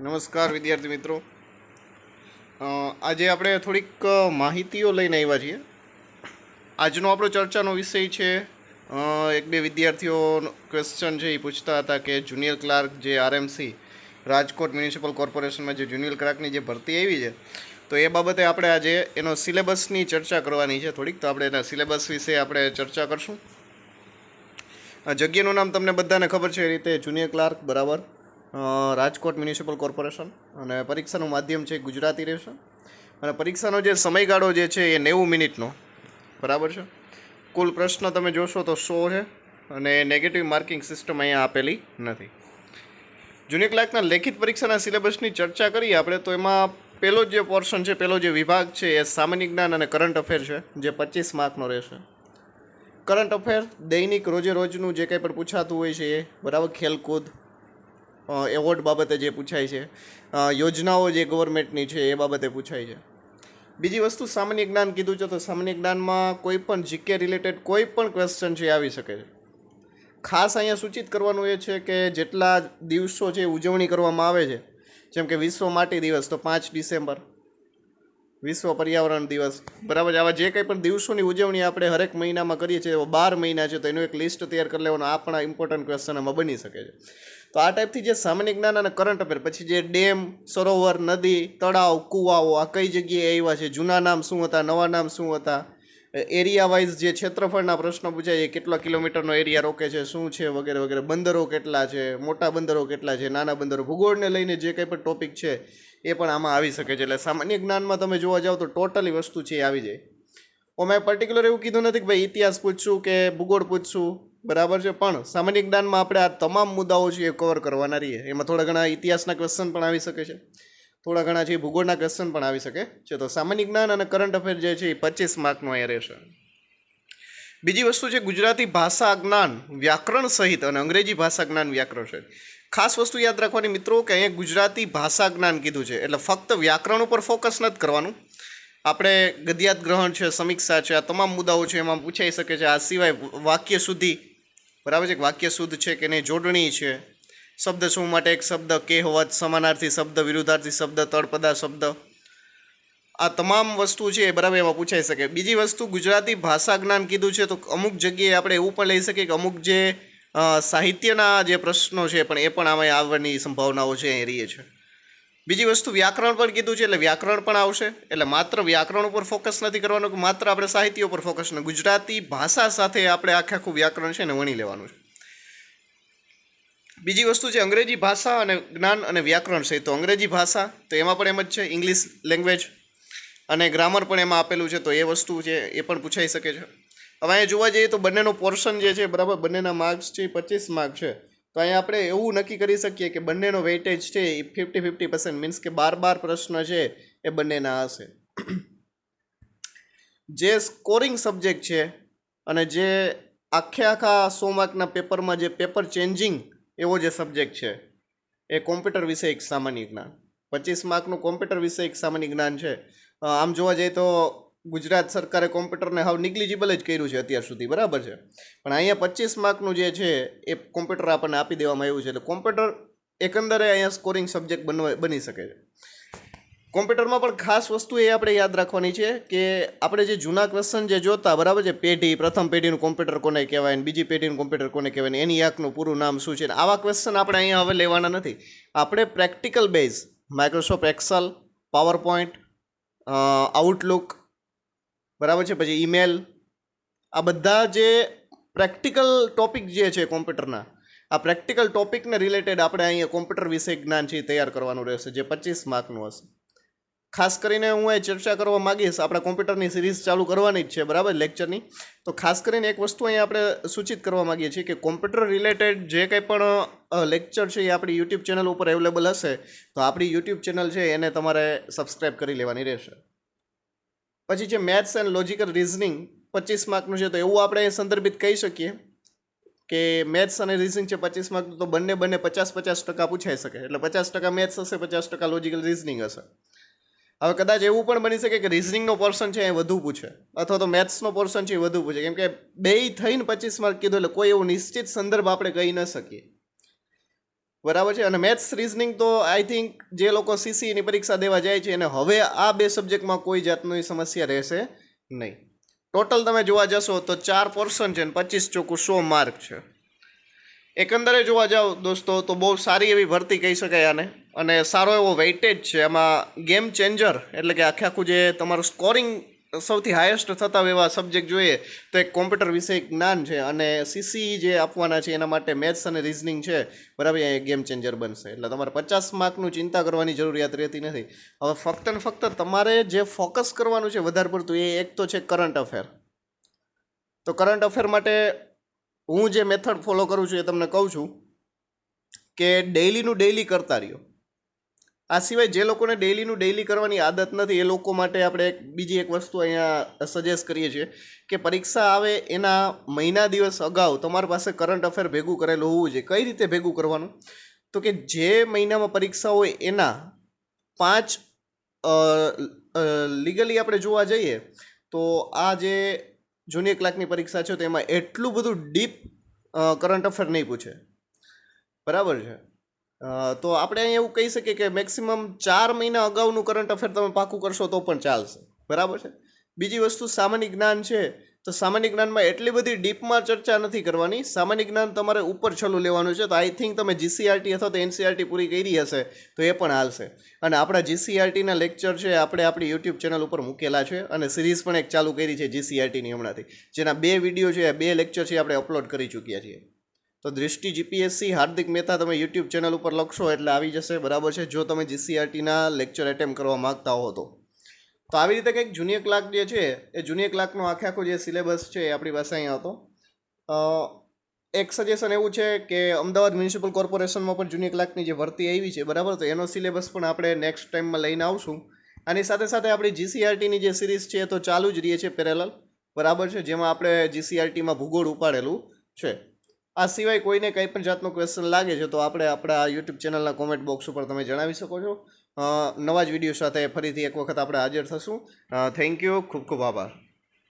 નમસ્કાર, વિદ્યાર્થી મિત્રો. આજે આપણે થોડીક માહિતીઓ લઈને આવ્યા છીએ. આજનો આપણો ચર્ચાનો વિષય છે એક બે વિદ્યાર્થીઓ ક્વેશ્ચન છે એ પૂછતા હતા કે જુનિયર ક્લાર્ક જે આરએમસી રાજકોટ મ્યુનિસિપલ કોર્પોરેશનમાં જે જુનિયર ક્લાર્કની જે ભરતી આવી છે, તો એ બાબતે આપણે આજે એનો સિલેબસની ચર્ચા કરવાની છે થોડીક. તો આપણે એના સિલેબસ વિશે આપણે ચર્ચા કરશું. જગ્યાનું નામ તમને બધાને ખબર છે એ રીતે જુનિયર ક્લાર્ક બરાબર? રાજકોટ મ્યુનિસિપલ કોર્પોરેશન અને પરીક્ષાનું માધ્યમ છે ગુજરાતી રહેશે. અને પરીક્ષાનો જે સમયગાળો જે છે એ નેવું મિનિટનો. બરાબર છે? કુલ પ્રશ્ન તમે જોશો તો સો છે અને નેગેટિવ માર્કિંગ સિસ્ટમ અહીંયા આપેલી નથી. જૂની ક્લાર્કના લેખિત પરીક્ષાના સિલેબસની ચર્ચા કરીએ આપણે તો એમાં પહેલો જે પોર્શન છે પહેલો જે વિભાગ છે એ સામાન્ય જ્ઞાન અને કરંટ અફેર છે, જે પચીસ માર્કનો રહેશે. કરંટ અફેર દૈનિક રોજે રોજનું જે કંઈ પણ પૂછાતું હોય છે એ, બરાબર ખેલકૂદ એવોર્ડ બાબતે જે પૂછાય છે. યોજનાઓ જે ગવર્મેન્ટની છે એ બાબતે પૂછાય છે. બીજી વસ્તુ સામાન્ય જ્ઞાન કીધું છે તો સામાન્ય જ્ઞાનમાં કોઈ પણ જીકે રિલેટેડ કોઈ પણ ક્વેશ્ચન છે આવી શકે છે. ખાસ અહીંયા સૂચિત કરવાનું એ છે કે જેટલા દિવસો છે ઉજવણી કરવામાં આવે છે. જેમ કે વિશ્વ માટી દિવસ તો પાંચ ડિસેમ્બર વિશ્વ પર્યાવરણ દિવસ. બરાબર, આવા જે કંઈ પણ દિવસોની ઉજવણી આપણે હરેક મહિનામાં કરીએ છીએ બાર મહિના છે, તો એનું એક લિસ્ટ તૈયાર કરી લેવાનું આ પણ ઇમ્પોર્ટન્ટ ક્વેશ્ચન એમાં બની શકે છે. તો આ ટાઈપથી જે સામાન્ય જ્ઞાન અને કરંટ અફેર પછી જે ડેમ, સરોવર, નદી, તળાવ, કૂવાઓ, આ કઈ જગ્યાએ આવ્યા છે, જૂના નામ શું હતા, નવા નામ શું હતા? એરિયા વાઇઝ જે ક્ષેત્રફળના પ્રશ્નો પૂછાય છે કેટલા કિલોમીટરનો એરિયા રોકે છે, શું છે, વગેરે વગેરે, બંદરો કેટલા છે, મોટા બંદરો કેટલા છે, નાના બંદરો. ભૂગોળને લઈને જે કંઈ પણ ટોપિક છે, એ પણ આમાં આવી શકે છે. એટલે સામાન્ય જ્ઞાનમાં તમે જોવા જાઓ તો ટોટલી વસ્તુ છે એ આવી જાય. ઓ મેં પર્ટિક્યુલર એવું કીધું નથી કે ભાઈ ઇતિહાસ પૂછશું કે ભૂગોળ પૂછશું, બરાબર છે? પણ સામાન્ય જ્ઞાનમાં આપણે આ તમામ મુદ્દાઓ છે એ કવર કરવાના રહીએ. એમાં થોડા ઘણા ઇતિહાસના ક્વેશ્ચન પણ આવી શકે છે. થોડા ઘણા છે ભૂગોળના ક્વેશ્ચન પણ આવી શકે. છે તો સામાન્ય જ્ઞાન અને કરંટ અફેર જે છે એ પચીસ માર્કનો અહીંયા રહેશે. બીજી વસ્તુ છે ગુજરાતી ભાષા જ્ઞાન વ્યાકરણ સહિત અને અંગ્રેજી ભાષા જ્ઞાન વ્યાકરણ સહિત ખાસ વસ્તુ યાદ રાખવાની મિત્રો કે અહીંયા ગુજરાતી ભાષા જ્ઞાન કીધું છે. એટલે ફક્ત વ્યાકરણ ઉપર ફોકસ નથી કરવાનું. આપણે ગદ્યાત ગ્રહણ છે, સમીક્ષા છે, આ તમામ મુદ્દાઓ છે એમાં પૂછાઈ શકે છે. આ સિવાય વાક્ય સુધી, બરાબર છે વાક્ય શુદ્ધ છે કે નહીં, જોડણી છે. શબ્દ શું માટે? એક શબ્દ કહેવત સમાનાર્થી શબ્દ, વિરુદ્ધાર્થી શબ્દ, તળપદા શબ્દ. આ તમામ વસ્તુ છે એ બરાબર એમાં પૂછાઈ શકે. બીજી વસ્તુ, ગુજરાતી ભાષા જ્ઞાન કીધું છે તો અમુક જગ્યાએ આપણે એવું પણ લઈ શકીએ કે અમુક જે સાહિત્યના જે પ્રશ્નો છે પણ એ પણ આમાં આવવાની સંભાવનાઓ છે એ રહીએ છે. બીજી વસ્તુ, વ્યાકરણ પણ કીધું છે એટલે વ્યાકરણ પણ આવશે. એટલે માત્ર વ્યાકરણ ઉપર ફોકસ નથી કરવાનું કે માત્ર આપણે સાહિત્ય ઉપર ફોકસ ન, ગુજરાતી ભાષા સાથે આપણે આખે આખું વ્યાકરણ છે ને વણી લેવાનું છે. બીજી વસ્તુ છે અંગ્રેજી ભાષા અને જ્ઞાન અને વ્યાકરણ છે. તો અંગ્રેજી ભાષા, તો એમાં પણ એમ જ છે ઇંગ્લિશ લેંગ્વેજ અને ગ્રામર પણ એમાં આપેલું છે. તો એ વસ્તુ છે એ પણ પૂછાઈ શકે છે. હવે અહીંયા જોવા જઈએ તો બંનેનો પોર્શન જે છે, બરાબર બંનેના માર્ક્સ છે પચીસ માર્ક છે. તો અહીંયા આપણે એવું નક્કી કરી શકીએ કે બંનેનો વેઇટેજ છે એ ફિફ્ટી ફિફ્ટી પર્સન્ટ મીન્સ કે બાર બાર પ્રશ્ન છે એ બંનેના હશે. જે સ્કોરિંગ સબ્જેક્ટ છે અને જે આખે આખા સો માર્કના પેપરમાં જે પેપર ચેન્જિંગ એવો જે સબ્જેક્ટ છે, એ કોમ્પ્યુટર વિશે એક સામાન્ય જ્ઞાન. પચીસ માર્કનું કોમ્પ્યુટર વિશે એક સામાન્ય જ્ઞાન છે. આમ જોવા જઈએ તો ગુજરાત સરકારે કોમ્પ્યુટરને હાવ નિગ્લિજિબલ જ કર્યું છે અત્યાર સુધી, બરાબર છે? પણ અહીંયા પચીસ માર્કનું જે છે, એ કોમ્પ્યુટર આપણને આપી દેવામાં આવ્યું છે. એટલે કોમ્પ્યુટર એકંદરે અહીંયા સ્કોરિંગ સબ્જેક્ટ બનવા, બની શકે છે. કોમ્પ્યુટરમાં પણ ખાસ વસ્તુ એ આપણે યાદ રાખવાની છે કે આપણે જે જૂના ક્વેશ્ચન જે જોતા, બરાબર છે? પેઢી, પ્રથમ પેઢીનું કોમ્પ્યુટર કોને કહેવાય ને બીજી પેઢીનું કોમ્પ્યુટર કોને કહેવાય ને એની યાકનું પૂરું નામ શું છે આવા ક્વેશ્ચન આપણે અહીંયા હવે લેવાના નથી. આપણે practical base, Microsoft Excel PowerPoint Outlook બરાબર છે? પછી ઈમેલ, આ બધા જે પ્રેક્ટિકલ ટોપિક જે છે કોમ્પ્યુટરના, આ પ્રેક્ટિકલ ટોપિકને રિલેટેડ આપણે અહીંયા કોમ્પ્યુટર વિશે જ્ઞાન છે તૈયાર કરવાનું રહેશે, જે પચીસ માર્કનું હશે. ખાસ કરીને હું એ ચર્ચા કરવા માગીશ, આપણે કોમ્પ્યુટરની સિરીઝ ચાલુ કરવાની જ છે, બરાબર, લેક્ચરની. તો ખાસ કરીને એક વસ્તુ અહીંયા આપણે સૂચિત કરવા માગીએ છીએ કે કોમ્પ્યુટર રિલેટેડ જે કંઈ પણ લેક્ચર છે એ આપણી યુટ્યુબ ચેનલ ઉપર અવેલેબલ હશે, તો આપણી યુટ્યુબ ચેનલ છે એને તમારે સબસ્ક્રાઈબ કરી લેવાની રહેશે. પછી છે મેથ્સ એન્ડ લોજિકલ રિઝનિંગ પચીસ માર્કનું છે, તો એવું આપણે સંદર્ભિત કહી શકીએ કે મેથ્સ અને રિઝનિંગ છે પચીસ માર્કનું તો બંને બંને પચાસ પચાસ ટકા પૂછાઈ શકે. એટલે પચાસ ટકા મેથ્સ હશે, પચાસ ટકા લોજિકલ રિઝનિંગ હશે. હવે કદાચ એવું પણ બની શકે કે રિઝનિંગનો પોર્શન છે એ વધુ પૂછે. અથવા તો મેથ્સનો પોર્શન છે એ વધુ પૂછે. કેમ કે બે થઈને પચીસ માર્ક કીધું એટલે કોઈ એવું નિશ્ચિત સંદર્ભ આપણે કહી ન શકીએ. બરાબર છે? અને મેથ્સ રિઝનિંગ તો આઈ થિંક જે લોકો સીસીની પરીક્ષા દેવા જાય છે એને હવે આ બે સબ્જેક્ટમાં કોઈ જાતની સમસ્યા રહેશે નહીં. ટોટલ તમે જોવા જશો તો ચાર પોર્શન છે ને પચીસ ચોખ્ખું સો માર્ક છે. એકંદરે જોવા જાઓ દોસ્તો, તો બહુ સારી એવી ભરતી કહી શકાય આને. અને સારો એવો વેઇટેજ છે. એમાં ગેમ ચેન્જર એટલે કે આખે આખું જે તમારું સ્કોરિંગ સૌથી હાયેસ્ટ થતા હોય એવા સબ્જેક્ટ જોઈએ, તો એક કોમ્પ્યુટર વિષય જ્ઞાન છે. અને સીસી જે આપવાના છે, એના માટે મેથ્સ અને રિઝનિંગ છે, બરાબર, એ ગેમ ચેન્જર બનશે. એટલે તમારે પચાસ માર્કનું ચિંતા કરવાની જરૂરિયાત રહેતી નથી. હવે ફક્ત ને ફક્ત તમારે જે ફોકસ કરવાનું છે વધારે પડતું, એ એક તો છે કરંટ અફેર તો કરંટ અફેર માટે હું જે મેથડ ફોલો કરું છું એ તમને કહું છું કે ડેઈલીનું ડેઈલી કરતા રહ્યો. આ સિવાય જે લોકોને ડેઈલીનું ડેઈલી કરવાની આદત નથી, એ લોકો માટે આપણે બીજી એક વસ્તુ અહીંયા સજેસ્ટ કરીએ છીએ કે પરીક્ષા આવે એના મહિના દિવસ અગાઉ તમારી પાસે કરંટ અફેર ભેગું કરેલું હોવું જોઈએ. કઈ રીતે ભેગું કરવાનું? તો કે જે મહિનામાં પરીક્ષા હોય એના પાંચ લીગલી આપણે જોવા જઈએ તો આ જે જૂની ક્લાકની પરીક્ષા છે, તો એમાં એટલું બધું ડીપ કરંટ અફેર નહીં પૂછે. બરાબર છે? તો આપણે અહીંયા એવું કહી શકીએ કે મેક્સિમમ ચાર મહિના અગાઉનું કરંટ અફેર તમે પાકું કરશો તો પણ ચાલશે. બરાબર છે? બીજી વસ્તુ સામાન્ય જ્ઞાન છે તો સામાન્ય જ્ઞાનમાં એટલી બધી ડીપમાં ચર્ચા નથી કરવાની. સામાન્ય જ્ઞાન તમારે ઉપર છલું લેવાનું છે. તો આઈ થિંક તમે જીસીઆરટી અથવા તો એનસીઆરટી પૂરી કરી હશે, તો એ પણ હાલશે. અને આપણા જીસીઆરટીના લેક્ચર છે આપણે આપણી યુટ્યુબ ચેનલ ઉપર મૂકેલા છે અને સિરીઝ પણ એક ચાલુ કરી છે જીસીઆરટીની હમણાંથી. જેના બે વીડિયો છે, બે લેક્ચર છે આપણે અપલોડ કરી ચૂક્યા છીએ. તો દૃષ્ટિ જીપીએસસી હાર્દિક મહેતા તમે યુટ્યુબ ચેનલ ઉપર લખશો એટલે આવી જશે. બરાબર છે? જો તમે જીસીઆરટીના લેક્ચર એટેમ્પ કરવા માગતા હો તો. તો આવી રીતે કંઈક જુનિયર ક્લાર્ક જે છે, એ જુનિયર ક્લાર્કનો આખે આખો જે સિલેબસ છે એ આપણી પાસે અહીંયા હતો. એક સજેશન એવું છે કે અમદાવાદ મ્યુનિસિપલ કોર્પોરેશનમાં પણ જુનિયર ક્લાર્કની જે ભરતી આવી છે, બરાબર? તો એનો સિલેબસ પણ આપણે નેક્સ્ટ ટાઈમમાં લઈને આવશું. આની સાથે સાથે આપણી જીસીઆરટીની જે સિરીઝ છે એ તો ચાલુ જ રહીએ છે પેરેલલ બરાબર છે? જેમાં આપણે જીસીઆરટીમાં ભૂગોળ ઉપાડેલું છે. આ સિવાય કોઈને કંઈ પણ જાતનો ક્વેશ્ચન લાગે છે તો આપણે આપણા યુટ્યુબ ચેનલના કોમેન્ટ બોક્સ ઉપર તમે જણાવી શકો છો. નવા જ વીડિયો સાથે ફરીથી એક વખત આપણે હાજર થશું. થેન્ક યુ, ખૂબ ખૂબ આભાર.